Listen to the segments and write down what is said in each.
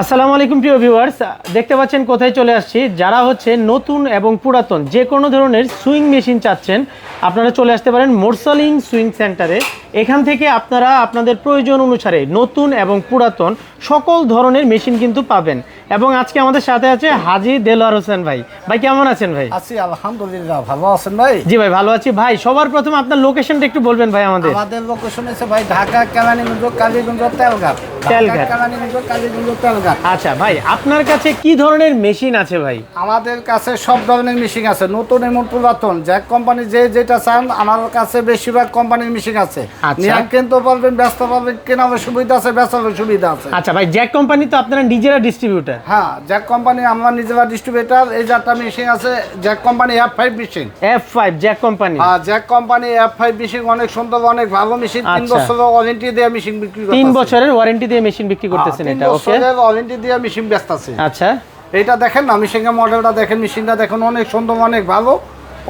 আসসালামু আলাইকুম প্রিয় ভিউয়ার্স দেখতে পাচ্ছেন কোথায় চলে আসছি? যারা হচ্ছে নতুন এবং পুরাতন যে কোনো ধরনের সুইং মেশিন চাচ্ছেন আপনারা চলে আসতে পারেন মোরসালিং সুইং সেন্টারে। এখান থেকে আপনারা আপনাদের প্রয়োজন অনুসারে নতুন এবং পুরাতন সকল ধরনের মেশিন কিন্তু পাবেন। এবং আজকে আমাদের সাথে আছে হাজি দেলোয়ার হোসেন ভাই। ভাই কেমন আছেন ভাই? আছি আলহামদুলিল্লাহ। ভালো আছেন ভাই? জি ভাই ভালো আছি। ভাই সবার প্রথম আপনার লোকেশনটা একটু বলবেন ভাই আমাদের। আমাদের লোকেশন আছে ভাই ঢাকা কেরানীগঞ্জ কালীগঞ্জ তেলঘাট তেলঘাট। কেরানীগঞ্জ কালীগঞ্জ তেলঘাট আচ্ছা ভাই আপনার কাছে কি ধরনের মেশিন আছে ভাই? আমাদের কাছে সব ধরনের মেশিন আছে। নতুন এবং পুরাতন। কোম্পানি যে যেটা চান আমার কাছে বেশিরভাগ কোম্পানির মেশিন আছে। আচ্ছা। নিয়ে কিনতে পারবেন ব্যস্ত পারবেন কেনার সুবিধা আছে সুবিধা আছে। আচ্ছা ভাই জ্যাক কোম্পানি তো আপনারা নিজেরা ডিস্ট্রিবিউটার হ্যাঁ জ্যাক কোম্পানি আমরা নিজেরা ডিস্ট্রিবিউটার এই মেশিন আছে Jack company F five machine F five Jack company আর Jack company F five machine অনেক সুন্দর অনেক ভালো মেশিন তিন আচ্ছা। বছরের ওয়ারেন্টি দিয়ে মেশিন বিক্রি তিন বছরের ওয়ারেন্টি দিয়ে মেশিন বিক্রি করতেছেন হ্যাঁ, এটা ওকে ওয়ারেন্টি দিয়ে মেশিন ব্যস্ত আছে। আচ্ছা। এটা দেখেন না মেশিনের মডেলটা দেখেন মেশিনটা দেখুন অনেক সুন্দর অনেক ভালো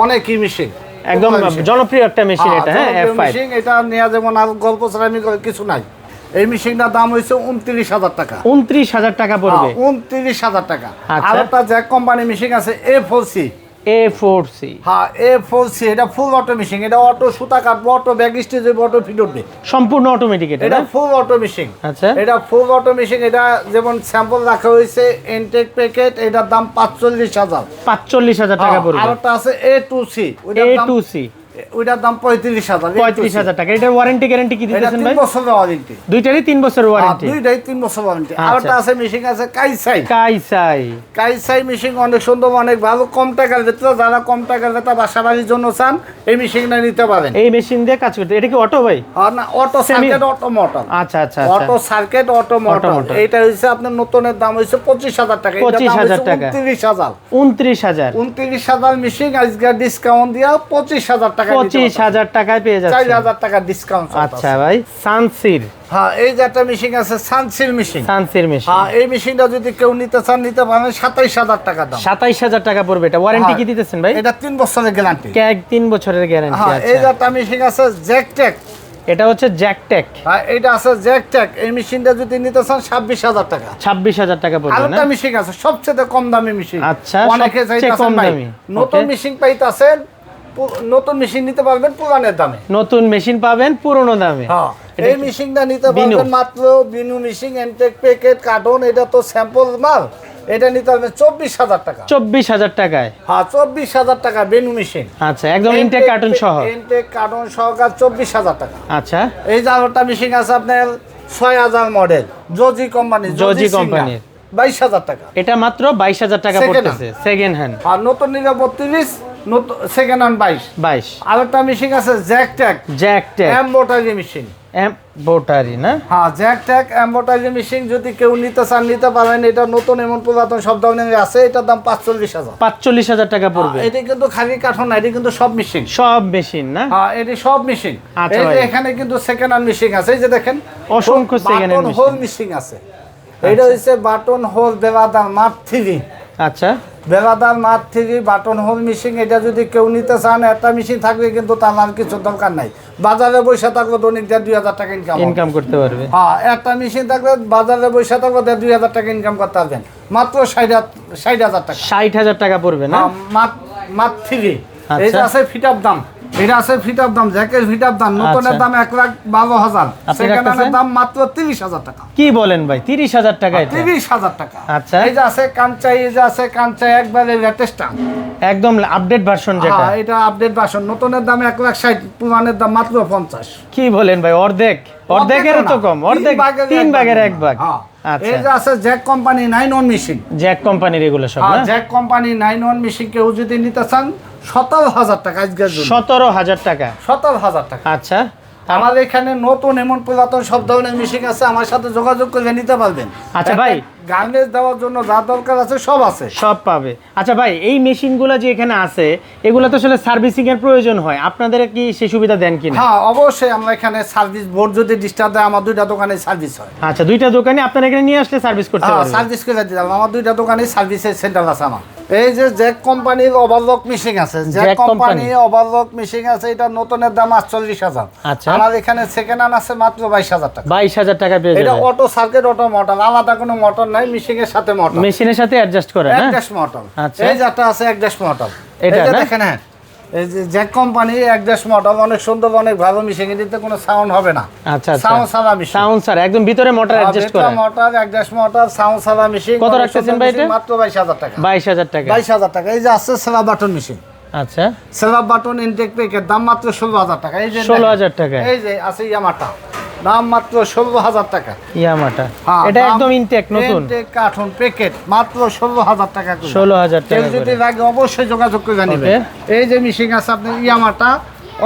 অনেক কি মেশিন একদম জনপ্রিয় একটা মেশিন হ্যাঁ, এটা হ্যাঁ এফ5 মেশিন এটা নেওয়া যেমন আর গল্প আমি কিছু নাই। এই মেশিনটার দাম হইছে 29000 টাকা। উনত্রিশ হাজার টাকা পড়বে। হ্যাঁ, উনত্রিশ হাজার টাকা। আচ্ছা। আর একটা যে কোম্পানি মেশিন আছে F OC A four C হ্যাঁ সি এটা ফুল অটো মেশিন এটা অটো সুতা কাটবো auto bag stage auto fit উঠবে। সম্পূর্ণ অটোমেটিক এটা এটা ফুল অটো মেশিন আচ্ছা। এটা ফুল অটো মেশিন এটা যেমন স্যাম্পল রাখা হয়েছে এনটেক প্যাকেট এটার দাম 45000 45000 টাকা হ্যাঁ, পড়বে। আরটা আছে A2C A2C ওইটার দাম পঁয়ত্রিশ হাজার পঁয়ত্রিশ হাজার টাকা। এটার ওয়ারেন্টি গ্যারান্টি কি দিতেছেন ভাই? বছরের ওয়ারেন্টি দুইটারই তিন বছরের ওয়ারেন্টি দুইটাই তিন বছর ওয়ারেন্টি আচ্ছা। আছে মেশিন আছে কাইসাই কাইসাই কাইসাই মেশিন অনেক সুন্দর অনেক ভালো কম টাকার ভেতরে যারা কম টাকার ভেতরে বাসা বাড়ির জন্য চান এই মেশিনটা নিতে পারেন। এই মেশিন দিয়ে কাজ করতে এটা কি অটো ভাই? না অটো সার্কিট অটো মোটর আচ্ছা আচ্ছা অটো সার্কিট অটো মোটর এটা হচ্ছে আপনার নতুনের দাম হচ্ছে পঁচিশ হাজার টাকা। 25,000 টাকা। উনত্রিশ হাজার। উনত্রিশ হাজার। উনত্রিশ হাজার মেশিন আজকে ডিসকাউন্ট দিয়া পঁচিশ হাজার টাকা পঁচিশ হাজার টাকায় পেয়ে চার হাজার টাকা ডিসকাউন্ট আচ্ছা ভাই সানসির। হ্যাঁ এই যে একটা মেশিন আছে সানসিল মেশিন সানসির মেশিন হ্যাঁ এই মেশিনটা যদি কেউ নিতে চান নিতে পারেন সাতাইশ হাজার টাকা দাম। সাতাইশ হাজার টাকা পড়বে এটা। ওয়ারেন্টি কি হ্যাঁ, দিতেছেন ভাই? এটা তিন বছরের গ্যারান্টি তিন বছরের গ্যারান্টি হ্যাঁ এই যে আচ্ছা একটা মেশিন আছে জ্যাকটেক এটা হচ্ছে জ্যাকটেক হ্যাঁ এটা আছে জ্যাকটেক এই মেশিনটা যদি নিতে চান ছাব্বিশ হাজার টাকা। ছাব্বিশ হাজার টাকা পড়বে মেশিন আছে সবচেয়ে কম দামি মেশিন আচ্ছা, অনেকে চাইতেছেন কম দামি। নতুন মেশিন পাইতাছেন পু- নতুন মেশিন নিতে পারবেন পুরানের দামে। নতুন মেশিন পাবেন পুরনো দামে। হ্যাঁ এই মেশিনটা নিতে বিনু। পারবেন মাত্র বিনু মেশিন এনটেক প্যাকেট কার্টন এটা তো স্যাম্পল মাল। এটা নিতে পারবেন চব্বিশ হাজার টাকা। চব্বিশ হাজার টাকায়। হ্যাঁ চব্বিশ হাজার টাকা বেনু মেশিন আচ্ছা একদম ইনটেক কার্টুন সহ। ইনটেক কার্টন সহকার চব্বিশ হাজার টাকা। আচ্ছা। এই আরেকটা মেশিন আছে আপনার ছয় হাজার মডেল জজি কোম্পানি জজি কোম্পানির। বাইশ হাজার টাকা। এটা মাত্র বাইশ হাজার টাকা পড়তেছে সেকেন্ড হ্যান্ড আর নতুন নিলে বত্রিশ নতুন সেকেন্ড হ্যান্ড বাইশ। বাইশ। আরেকটা মেশিন আছে জ্যাক ট্যাক জ্যাকটেক এম্বোটারি মেশিন বোটারি না? হ্যাঁ জ্যাক ট্যাক এম্বোটারি মেশিন যদি কেউ নিতে চান নিতে পারেন। এটা নতুন এমন পুরাতন সব ধরনের আছে। এটার দাম পাঁচচল্লিশ হাজার। পাঁচচল্লিশ হাজার টাকা পড়বে। এটি কিন্তু খালি কাঠন না এটি কিন্তু সব মেশিন সব মেশিন না? হ্যাঁ এটি সব মেশিন আচ্ছা। এখানে কিন্তু সেকেন্ড হ্যান্ড মেশিন আছে। এই যে দেখেন অসংখ্য machine। হোল মেশিন আছে। এটা হচ্ছে বাটন হোল দেবাদার মাঠ থ্রি। আচ্ছা। দেবাদার মাঠ থ্রি বাটন হোল মেশিন এটা যদি কেউ নিতে চান একটা মেশিন থাকবে কিন্তু তার আর কিছু দরকার নাই। বাজারে বসে থাকলে দৈনিক দেড় দুই হাজার টাকা ইনকাম ইনকাম করতে পারবে। হ্যাঁ একটা মেশিন থাকলে বাজারে বসে থাকলে দেড় দুই হাজার টাকা ইনকাম করতে পারবেন। মাত্র ষাট ষাট হাজার টাকা। ষাট হাজার টাকা পড়বে না? হ্যাঁ, মাত- মাত্র থ্রি। আচ্ছা। এটা আছে ফিট আপ দাম। এটা আছে ফিট আপ দাম জ্যাকেট ফিট আপ দাম নতুনের আচ্ছা। দাম এক লাখ বারো হাজার। আপনি সেকেন্ড হ্যান্ডের রাখতেছেন? দাম মাত্র তিরিশ হাজার টাকা। কি বলেন ভাই তিরিশ হাজার টাকা তিরিশ হাজার টাকা। আচ্ছা। এই যে আছে কাঞ্চাই এই যে আছে কাঞ্চাই একবারে লেটেস্ট একদম আপডেট ভার্সন যেটা। হ্যাঁ এটা আপডেট ভার্সন নতুনের দাম এক লাখ ষাট পুরানের দাম মাত্র পঞ্চাশ। কি বলেন ভাই অর্ধেক? অর্ধেকের তো কম অর্ধেক তিন ভাগের এক ভাগ। হ্যাঁ। আচ্ছা। এই যে আছে Jack company nine one machine Jack কোম্পানির এগুলো সব Jack company nine one machine কেউ যদি নিতে চান সতেরো হাজার টাকা আজকের সতেরো হাজার টাকা। সতেরো হাজার টাকা। আচ্ছা। আমাদের এখানে নতুন এমন পুরাতন সব ধরনের মেশিন আছে আমার সাথে যোগাযোগ করে নিতে পারবেন। আচ্ছা ভাই। গার্মেন্টস দেওয়ার জন্য যা দরকার আছে সব আছে। সব পাবে। আচ্ছা ভাই এই মেশিনগুলো যে এখানে আছে এগুলো তো আসলে সার্ভিসিং এর প্রয়োজন হয়। আপনাদের কি সেই সুবিধা দেন কিনা? হ্যাঁ অবশ্যই আমরা এখানে সার্ভিস বোর্ড যদি ডিস্টার্ব দেয় আমার দুইটা দোকানে সার্ভিস হয়। আচ্ছা দুইটা দোকানে আপনারা এখানে নিয়ে আসলে সার্ভিস করতে হ্যাঁ পারবেন। সার্ভিস করে দিলাম আমার দুইটা দোকানে সার্ভিসের সেন্টার আছে আমার। এই যে জ্যাক কোম্পানির ওভারলক মেশিন আছে। Jack company. ওভারলক মেশিন আছে এটা নতুনের দাম আটচল্লিশ হাজার। আচ্ছা। আমার এখানে সেকেন্ড হ্যান্ড আছে মাত্র বাইশ হাজার টাকা। বাইশ হাজার টাকা পেয়ে এটা অটো সার্কিট অটো মোটর আলাদা কোনো মোটর নাই মেশিন এর সাথে মোটর মেশিনের সাথে অ্যাডজাস্ট করে অ্যাডজাস্ট ড্যাশ মোটর আচ্ছা। এই যেটা আছে ড্যাশ মোটর এটা দেখেন হ্যাঁ। জ্যাক কোম্পানি এক দেশ মোটর অনেক সুন্দর অনেক ভালো মিশে কিন্তু কোনো সাউন্ড হবে না। আচ্ছা সাউন্ড সারা মিশে সাউন্ড স্যার একদম ভিতরে মোটর অ্যাডজাস্ট করে মোটর এক দেশ মোটর সাউন্ড সাদা মেশিন কত রাখতেছেন ভাই এটা? মাত্র বাইশ হাজার টাকা। বাইশ হাজার টাকা। বাইশ হাজার টাকা। এই যে আছে সেরা বাটন মেশিন আচ্ছা। সেরা বাটন ইনটেক প্যাকের দাম মাত্র ষোলো হাজার টাকা। এই যে ষোলো দেখেন। হাজার টাকা। এই যে আছে ইয়ামাটা দাম মাত্র ষোলো হাজার টাকা। ইয়ামাটা। হ্যাঁ, এটা একদম ইনটেক নতুন। প্যাকেট মাত্র ষোলো হাজার টাকা ষোলো হাজার টাকা যদি লাগে অবশ্যই যোগাযোগ করে জানিবে এই যে মিশিং আছে আপনার ইয়ামাটা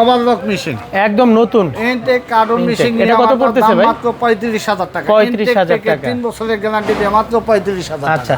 ওভারলক মিশিং একদম নতুন। Intact cartoon Intake। মিশিং এটা কত পড়তেছে ভাই? মাত্র পঁয়ত্রিশ হাজার টাকা। 35,000 Intake packet, টাকা। তিন বছরের গ্যারান্টি দিয়ে মাত্র পঁয়ত্রিশ হাজার আচ্ছা।